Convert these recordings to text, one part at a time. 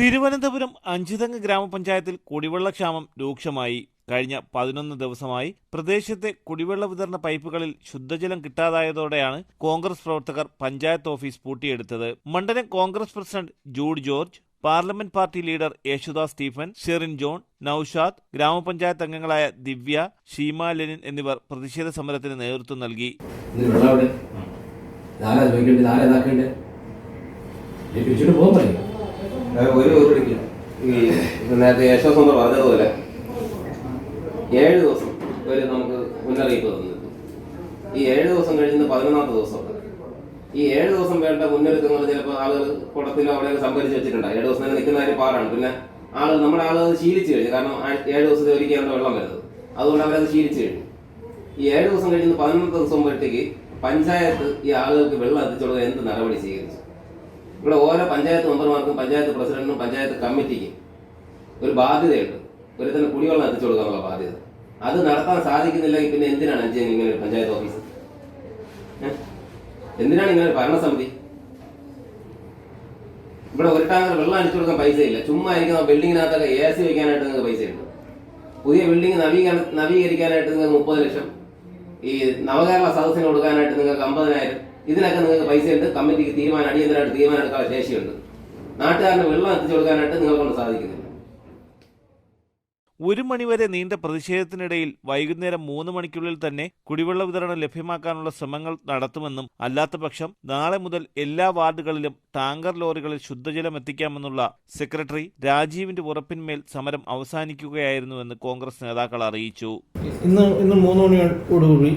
തിരുവനന്തപുരം അഞ്ചുതങ്ങ് ഗ്രാമപഞ്ചായത്തിൽ കുടിവെള്ളക്ഷാമം രൂക്ഷമായി. കഴിഞ്ഞ പതിനൊന്ന് ദിവസമായി പ്രദേശത്തെ കുടിവെള്ള വിതരണ പൈപ്പുകളിൽ ശുദ്ധജലം കിട്ടാതായതോടെയാണ് കോൺഗ്രസ് പ്രവർത്തകർ പഞ്ചായത്ത് ഓഫീസ് പൂട്ടിയെടുത്തത്. മണ്ഡലം Congress president Jude George parliament party leader Yesudas Stephen Sherin John Noushad ഗ്രാമപഞ്ചായത്ത് അംഗങ്ങളായ ദിവ്യ ഷീമ ലെനിൻ എന്നിവർ പ്രതിഷേധ സമരത്തിന് നേതൃത്വം നൽകി. പോകാൻ പറയും? ഒരു ഉരുളിക്ക് ഈ നേരത്തെ യശോസന്ധ പറഞ്ഞതുപോലെ ഏഴ് ദിവസം ഒരു നമുക്ക് മുന്നറിയിപ്പ് തന്നിരുന്നു. ഈ ഏഴ് ദിവസം കഴിയുന്ന പതിനൊന്നാമത്തെ ദിവസം. ഈ ഏഴ് ദിവസം വേണ്ട മുന്നൊരുക്കങ്ങൾ ചിലപ്പോൾ ആളുകൾ കുടത്തിലോ അവിടെ സംഭരിച്ച് വെച്ചിട്ടുണ്ടാവും ഏഴ് ദിവസം നിൽക്കുന്ന കാര്യം പാടാണ്. പിന്നെ ആളുകൾ നമ്മുടെ അത് ശീലിച്ചു കഴിഞ്ഞു. കാരണം ഏഴ് ദിവസത്തെ ഒരിക്കലാണ് വെള്ളം വരുന്നത്. അതുകൊണ്ട് അവരത് ശീലിച്ചു കഴിഞ്ഞു. ഈ ഏഴ് ദിവസം കഴിയുന്ന പതിനൊന്നാമത്തെ ദിവസം വരട്ടേക്ക് പഞ്ചായത്ത് ഈ ആളുകൾക്ക് വെള്ളം എത്തിച്ചുള്ള എന്ത് നടപടി സ്വീകരിച്ചു? ഇവിടെ ഓരോ പഞ്ചായത്ത് മെമ്പർമാർക്കും പഞ്ചായത്ത് പ്രസിഡന്റിനും പഞ്ചായത്ത് കമ്മിറ്റിക്കും ഒരു ബാധ്യതയുണ്ട്. ഒരു തന്നെ കുടിവെള്ളം എത്തിച്ചു കൊടുക്കാനുള്ള ബാധ്യത. അത് നടത്താൻ സാധിക്കുന്നില്ലെങ്കിൽ പിന്നെ എന്തിനാണ് അഞ്ചേ ഇങ്ങനെ ഒരു പഞ്ചായത്ത് ഓഫീസ്? എന്തിനാണ് ഇങ്ങനെ ഒരു ഭരണസമിതി? ഇവിടെ ഒരു ടാങ്കർ വെള്ളം അടിച്ചു കൊടുക്കാൻ പൈസ ഇല്ല ചുമ്മാ ഇരിക്കുന്ന ബിൽഡിങ്ങിനകത്തൊക്കെ എ സി വയ്ക്കാനായിട്ട് നിങ്ങൾക്ക് പൈസ ഉണ്ട് പുതിയ ബിൽഡിംഗ് നവീകരണ നവീകരിക്കാനായിട്ട് നിങ്ങൾക്ക് മുപ്പത് ലക്ഷം ഈ നവകേരള സദസ്സിന് കൊടുക്കാനായിട്ട് നിങ്ങൾക്ക് അമ്പതിനായിരം ഇതിനൊക്കെ നിങ്ങൾക്ക് പൈസ പൈസയുണ്ട് കമ്മിറ്റിക്ക് തീരുമാനം അടിയന്തരമായിട്ട് തീരുമാനം എടുക്കാനുള്ള ശേഷിയുണ്ട്. നാട്ടുകാരന് വെള്ളം എത്തിച്ചു കൊടുക്കാനായിട്ട് നിങ്ങളെ കൊണ്ട് സാധിക്കുന്നില്ല. ഒരു മണിവരെ നീണ്ട പ്രതിഷേധത്തിനിടയിൽ വൈകുന്നേരം മൂന്ന് മണിക്കുള്ളിൽ തന്നെ കുടിവെള്ള വിതരണം ലഭ്യമാക്കാനുള്ള ശ്രമങ്ങൾ നടത്തുമെന്നും അല്ലാത്തപക്ഷം നാളെ മുതൽ എല്ലാ വാർഡുകളിലും ടാങ്കർ ലോറികളിൽ ശുദ്ധജലം എത്തിക്കാമെന്നുള്ള സെക്രട്ടറി രാജീവിന്റെ ഉറപ്പിന്മേൽ സമരം അവസാനിക്കുകയായിരുന്നുവെന്ന് കോൺഗ്രസ് നേതാക്കൾ അറിയിച്ചു. ഇന്ന് ഇന്ന് മൂന്ന് മണിയോടുകൂടി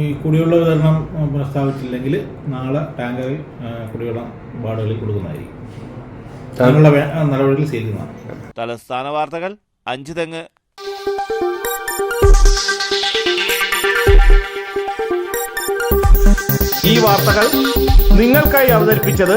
ഈ കുടിവെള്ള വിതരണം പ്രസ്താവിച്ചില്ലെങ്കിൽ നാളെ ടാങ്കറിൽ കുടിവെള്ളം വാർഡുകളിൽ കൊടുക്കുന്നതായിരിക്കും. നടപടികൾ സ്വീകരിക്കുന്നതാണ് തലസ്ഥാന വാർത്തകൾ അഞ്ച് തെങ്ങ്. ഈ വാർത്തകൾ നിങ്ങൾക്കായി അവതരിപ്പിച്ചത്